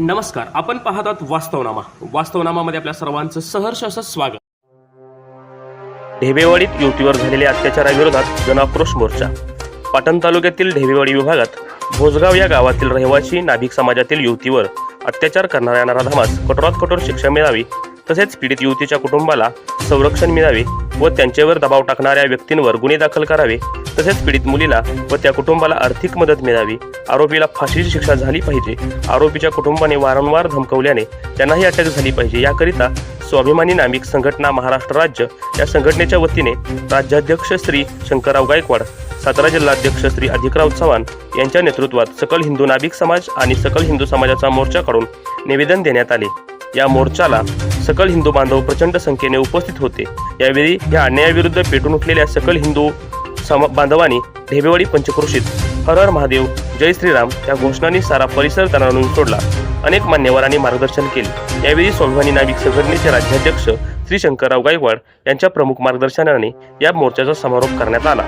नमस्कार आपण पाहत आहात वास्तवनामा. वास्तवनामामध्ये आपल्या सर्वांचं सहर्ष असं स्वागत. ढेबेवाडीत युवतीवर झालेल्या अत्याचाराविरोधात जनाक्रोश मोर्चा. पाटण तालुक्यातील ढेबेवाडी विभागात भोजगाव या गावातील रहिवासी नाभिक समाजातील युवतीवर अत्याचार करणाऱ्या नराधामास कठोरात कठोर शिक्षा मिळावी तसेच पीडित युवतीच्या कुटुंबाला संरक्षण मिळावे व त्यांच्यावर दबाव टाकणाऱ्या व्यक्तींवर गुन्हे दाखल करावे तसेच पीडित मुलीला व त्या कुटुंबाला आर्थिक मदत मिळावी. आरोपीला फाशीची शिक्षा झाली पाहिजे. आरोपीच्या कुटुंबाने वारंवार धमकवल्याने त्यांनाही अटक झाली पाहिजे. याकरिता स्वाभिमानी नामिक संघटना महाराष्ट्र राज्य या संघटनेच्या वतीने राज्याध्यक्ष श्री शंकरराव गायकवाड सातारा जिल्हाध्यक्ष श्री अधिकराव चव्हाण यांच्या नेतृत्वात सकल हिंदू नाभिक समाज आणि सकल हिंदू समाजाचा मोर्चा काढून निवेदन देण्यात आले. या मोर्चाला सकल हिंदू बांधव प्रचंड संख्येने उपस्थित होते. यावेळी या अन्यायाविरुद्ध पेटून उठलेल्या सकल हिंदू सम बांधवांनी ढेबेवाडी पंचक्रोशीत हर हर महादेव जय श्रीराम या घोषणांनी सारा परिसर तणावून सोडला. अनेक मान्यवरांनी मार्गदर्शन केले. यावेळी स्वाभिमानी नाविक संघटनेचे राज्याध्यक्ष श्री शंकरराव गायकवाड यांच्या प्रमुख मार्गदर्शनाने या मोर्चाचा समारोप करण्यात आला.